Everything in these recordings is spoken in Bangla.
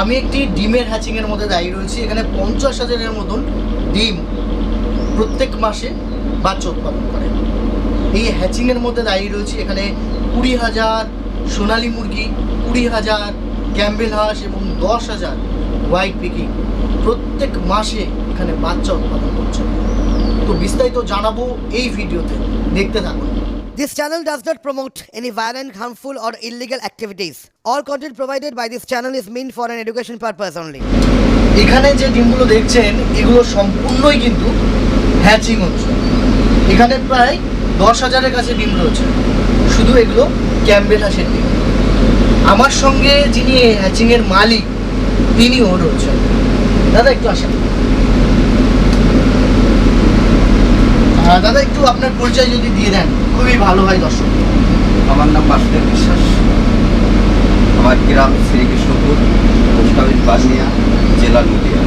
আমি একটি ডিমের হ্যাচিংয়ের মধ্যে দাঁড়িয়ে রয়েছি, এখানে পঞ্চাশ হাজারের মতন ডিম প্রত্যেক মাসে বাচ্চা উৎপাদন করে। এই হ্যাচিংয়ের মধ্যে দাঁড়িয়ে রয়েছি, এখানে কুড়ি হাজার সোনালি মুরগি, কুড়ি হাজার ক্যাম্বেল হাঁস এবং দশ হাজার হোয়াইট পিকিং প্রত্যেক মাসে এখানে বাচ্চা উৎপাদন করছে। তো বিস্তারিত জানাব এই ভিডিওতে, দেখতে থাকুন। This channel does not promote any violent, harmful, or illegal activities. All content provided by this channel is meant for an education purpose only. এখানে যে ডিমগুলো দেখছেন এগুলো সম্পূর্ণই কিন্তু হ্যাচিং হচ্ছে এখানে প্রায় দশ হাজারের কাছে ডিম রয়েছে শুধু এগুলো ক্যাম্বেল হাঁসের ডিম আমার সঙ্গে যিনি হ্যাচিংয়ের মালিক তিনিও রয়েছেন দাদা একটু আসেন দাদা একটু আপনার পরিচয় যদি দিয়ে দেন খুবই ভালো হয় দর্শক। আমার নাম বাসুদেব বিশ্বাস। আমার গ্রাম শ্রীকৃষ্ণপুর পোস্ট অফিস বাসিয়া জেলা নদিয়া।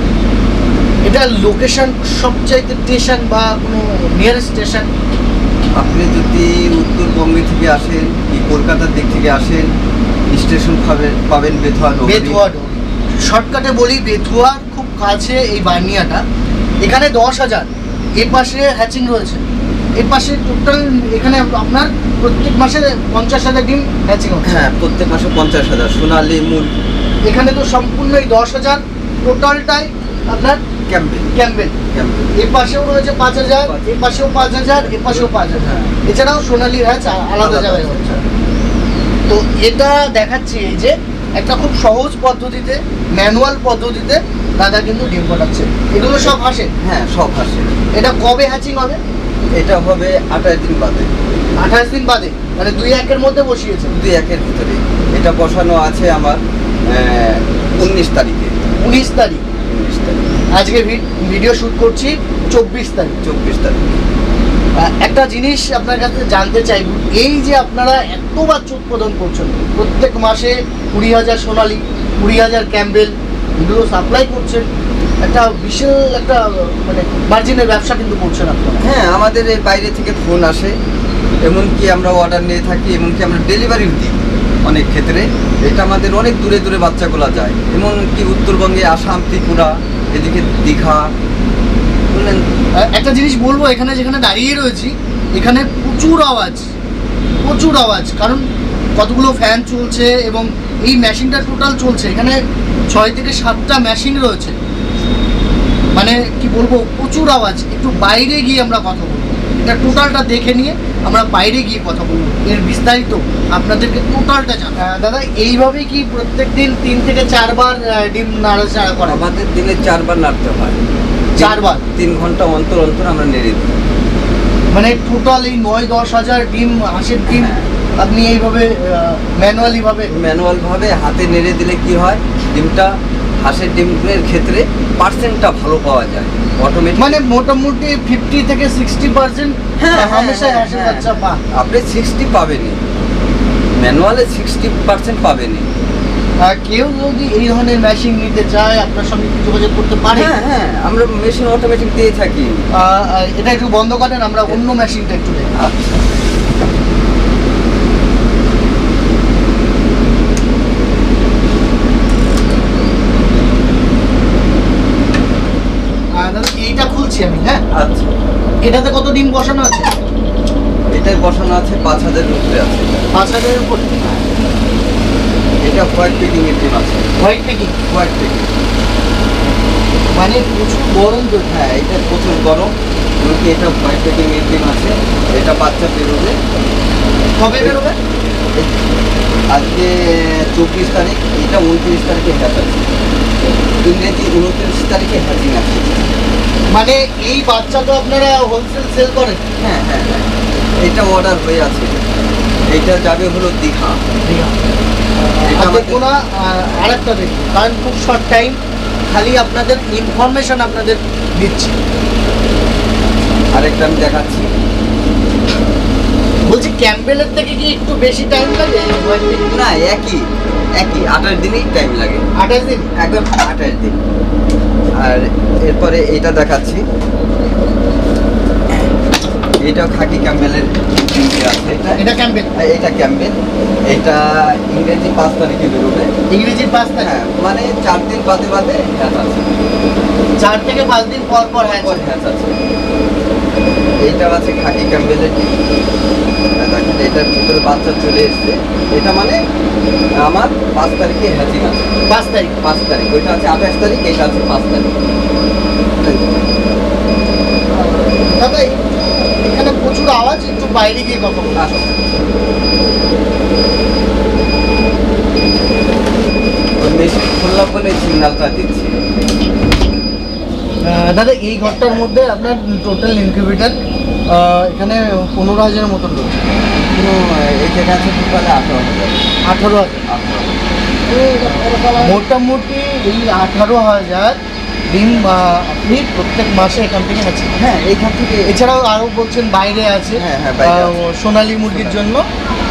এটা লোকেশন সবচাইতে স্টেশন বা কোনো নিয়ারেস্ট স্টেশন আপনি যদি উত্তরবঙ্গে থেকে আসেন কি কলকাতার দিক থেকে আসেন স্টেশন পাবেন পাবেন বেথুয়া। বেথুয়া শর্টকাটে বলি বেথুয়ার খুব কাছে এই বার্নিয়াটা এখানে দশ হাজার। এর পাশে হ্যাচিং রয়েছে। এর পাশে টোটাল এখানে আপনার প্রত্যেক মাসে পঞ্চাশ হাজার ডিম হ্যাচিং হ্যাঁ প্রত্যেক মাসে পঞ্চাশ হাজার। সোনালি মূল। এখানে তো সম্পূর্ণ এই দশ হাজার। টোটালটাই আপনার ক্যাম্পেন ক্যাম্পেন এর পাশেও রয়েছে পাঁচ হাজার এর পাশেও পাঁচ হাজার এর পাশেও পাঁচ হাজার। হ্যাঁ। এছাড়াও সোনালি হ্যাচ আলাদা জায়গায় হচ্ছে। তো এটা দেখাচ্ছি এই যে একটা খুব সহজ পদ্ধতিতে ম্যানুয়াল পদ্ধতিতে দাদা কিন্তু ডিম ফোটাচ্ছে এগুলো সব হাসে হ্যাঁ সব আসে এটা কবে হ্যাচিং হবে? এটা হবে আঠাশ দিন বাদে। আঠাশ দিন বাদে? মানে দুই একের মধ্যে বসিয়েছে? দুই একের ভিতরে। এটা বসানো আছে আমার উনিশ তারিখে। উনিশ তারিখ? উনিশ তারিখ। আজকে ভিডিও শুট করছি চব্বিশ তারিখ। চব্বিশ তারিখ। একটা জিনিস আপনার কাছে জানতে চাইব এই যে আপনারা এত বাচ্চা উৎপাদন করছেন প্রত্যেক মাসে কুড়ি হাজার সোনালি কুড়ি হাজার ক্যাম্বেল এগুলো সাপ্লাই করছেন একটা বিশাল একটা মানে মার্জিনের ব্যবসা কিন্তু করছেন আপনারা হ্যাঁ আমাদের এই বাইরে থেকে ফোন আসে এমনকি আমরা অর্ডার নিয়ে থাকি এমনকি আমরা ডেলিভারিও দিই অনেক ক্ষেত্রে। এটা আমাদের অনেক দূরে দূরে বাচ্চাগুলো যায়। এমনকি উত্তরবঙ্গে আসাম ত্রিপুরা এদিকে দীঘা বুঝলেন আহ, একটা জিনিস বলব এখানে যেখানে দাঁড়িয়ে রয়েছি এখানে প্রচুর আওয়াজ প্রচুর আওয়াজ। কারণ কতগুলো ফ্যান চলছে এবং এই মেশিনটা টোটাল চলছে। এখানে ছয় থেকে সাতটা মেশিন রয়েছে। মানে কি বলব প্রচুর আওয়াজ। একটু বাইরে গিয়ে আমরা কথা বলব। এটা টোটালটা দেখে নিয়ে আমরা বাইরে গিয়ে কথা বলব। এর বিস্তারিত আপনাদেরকে টোটালটা জানা দাদা এইভাবেই কি প্রত্যেক দিন তিন থেকে চারবার ডিম নাড়াচাড়া করা? আমাদের দিনে চারবার নাড়তে হয়। চারবার? তিন ঘণ্টা অন্তর অন্তর আমরা নেড়ে দিই। মানে টোটাল এই নয় দশ হাজার ডিম হাঁসের ডিম আপনি এইভাবে ম্যানুয়ালি ভাবে ম্যানুয়াল ভাবে হাতে নেড়ে দিলে কি হয়? ডিমটা হাঁসের ডিমের ক্ষেত্রে পার্সেন্টটা ভালো পাওয়া যায়। অটোমেটিক মানে মোটামুটি ফিফটি থেকে সিক্সটি পার্সেন্ট হ্যাঁ, হামেশাই হাঁসের বাচ্চা পা আপনি সিক্সটি পাবেনই। ম্যানুয়ালে সিক্সটি পার্সেন্ট পাবেনই। কেউ যদি এই ধরনের মেশিন নিতে চায় আপনার সঙ্গে কি যোগাযোগ করতে পারে? হ্যাঁ হ্যাঁ আমরা মেশিন অটোমেটিক দিয়ে থাকি। এটা একটু বন্ধ করেন আমরা অন্য মেশিনটা একটু দেখি। আচ্ছা আর দাদা এইটা খুলছি আমি হ্যাঁ আচ্ছা এটাতে কত ডিম বসানো আছে? এটাই বসানো আছে পাঁচ হাজারের উপরে আছে। পাঁচ হাজারের উপর? এটা হোয়াইট পেকিং এর ডিম আছে। হোয়াইট পেকিং হোয়াইট পেকিং মানে প্রচুর গরম তো। হ্যাঁ এটা প্রচুর গরম। এমনকি এটা হোয়াইট পেকিং এর ডিম আছে। এটা বাচ্চা বেরোবে। কবে বেরোবে? আজকে চব্বিশ তারিখ। এটা উনত্রিশ তারিখে আছে ইংরেজি উনত্রিশ তারিখে হ্যাচিং আছে। মানে এই বাচ্চা তো আপনারা হোলসেল সেল করেন? হ্যাঁ হ্যাঁ হ্যাঁ। এটা অর্ডার হয়ে আছে। এটা যাবে হলো দীঘা। এটা আর আমাদের- আর একটা দেখব কারণ খুব শর্ট টাইম খালি আপনাদের ইনফরমেশন আপনাদের দিচ্ছি। আরেকটা আমি দেখাচ্ছি। বলছি ক্যাম্পেলের থেকে কি একটু বেশি টাইম লাগে? না একই। একই আঠাশ দিনেই টাইম লাগে। আঠাশ দিন? একদম আঠাশ দিন। আর এরপরে এটা দেখাচ্ছি। এইটাও খাকি ক্যাম্বেলের আছে। এটা এটা হ্যাঁ, এটা ক্যাম্বেল। এটা ইংরেজি পাঁচ তারিখে বেরোবে। ইংরেজির পাঁচ তারিখ? হ্যাঁ মানে চার দিন বাদে বাদে হ্যাঁ আছে। চার থেকে পাঁচ দিন পর পর হ্যাঁ হ্যাঁ আছে। এইটা আছে খাকি ক্যাম্বেলের দেখেন এটার ভিতরে বাচ্চা চলে এসছে। এটা মানে আমার পাঁচ তারিখে হ্যাচিং আছে পাঁচ তারিখ। পাঁচ তারিখ। ওইটা আছে আঠাশ তারিখ এটা আছে পাঁচ তারিখ। দাদা এখানে প্রচুর আওয়াজ একটু বাইরে গিয়ে কথা বলুন। ওই মেশিন খুললাম বলে দিচ্ছি। দাদা এই ঘরটার মধ্যে আপনার টোটাল ইনকিউবেটার এখানে পনেরো হাজারের মতন রয়েছে। এই জায়গা আছে টোটালে আঠারো হাজার। আঠারো হাজার? মোটামুটি এই আঠারো হাজার ডিম আপনি প্রত্যেক মাসে এখান থেকে আছে হ্যাঁ এইখান থেকে এছাড়াও আরও বলছেন বাইরে আছে। হ্যাঁ, হ্যাঁ, সোনালী মুরগির জন্য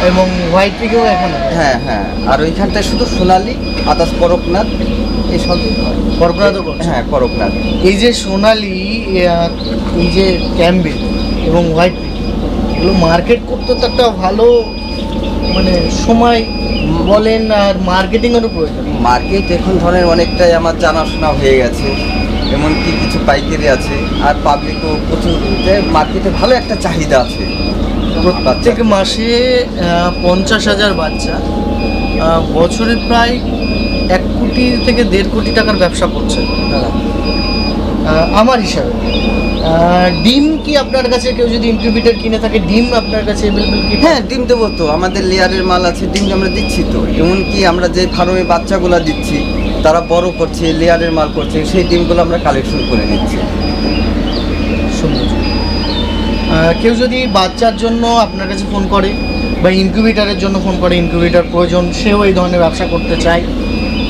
এবং হোয়াইট পিকেও এখানে হ্যাঁ হ্যাঁ আর ওইখানটায় শুধু সোনালি আদাস করকনাথ হয়। করকনাথও হ্যাঁ করকনাথ এই যে সোনালি এই যে ক্যাম্বেল এবং হোয়াইট এগুলো মার্কেট করতে তো একটা ভালো মানে সময় বলেন আর মার্কেটিংয়েরও প্রয়োজন। মার্কেট এখন ধরেন অনেকটাই আমার জানাশোনা হয়ে গেছে এমনকি কিছু পাইকারি আছে আর পাবলিকও প্রচুর। যে মার্কেটে ভালো একটা চাহিদা আছে প্রত্যেক মাসে পঞ্চাশ হাজার বাচ্চা বছরে প্রায় এক কোটি থেকে দেড় কোটি টাকার ব্যবসা করছে আমার হিসাবে। ডিম কি আপনার কাছে কেউ যদি ইনকিউবেটর কিনে থাকে ডিম আপনার কাছে অ্যাভেলেবেল কি? হ্যাঁ ডিম দেবো তো। আমাদের লেয়ারের মাল আছে ডিম আমরা দিচ্ছি তো। এমনকি আমরা যে ফার্মে বাচ্চাগুলো দিচ্ছি তারা বড় করছে লেয়ারের মাল করছে সেই ডিমগুলো আমরা কালেকশন করে নিচ্ছি। কেউ যদি বাচ্চার জন্য আপনার কাছে ফোন করে বা ইনকিউবেটারের জন্য ফোন করে ইনকিউবেটার প্রয়োজন সেও এই ধরনের ব্যবসা করতে চায়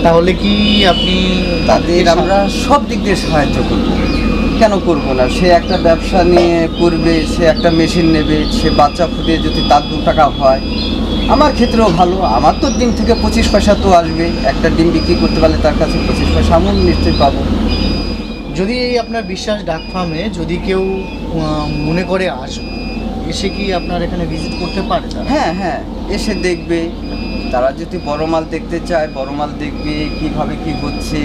তাহলে কি আপনি তাদের আমরা সব দিক দিয়ে সাহায্য করব। কেন করব না? সে একটা ব্যবসা নিয়ে করবে সে একটা মেশিন নেবে সে বাচ্চা ফুটিয়ে যদি তার দু টাকা হয় আমার ক্ষেত্রেও ভালো। আমার তো ডিম থেকে পঁচিশ পয়সা তো আসবে। একটা ডিম বিক্রি করতে পারলে তার কাছে পঁচিশ পয়সা আমিও নিশ্চয়ই পাবো। যদি এই আপনার বিশ্বাস ডাক ফার্মে যদি কেউ মনে করে আসবে এসে কি আপনার এখানে ভিজিট করতে পারে? হ্যাঁ হ্যাঁ এসে দেখবে। তারা যদি বড় মাল দেখতে চায়, বড় মাল দেখবে কীভাবে কি হচ্ছে,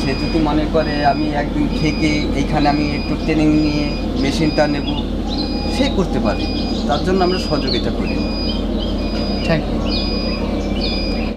সে যদি মনে করে আমি একদিন থেকে এইখানে আমি একটু ট্রেনিং নিয়ে মেশিনটা নেব, সে করতে পারে। তার জন্য আমরা সহযোগিতা করি। Thank you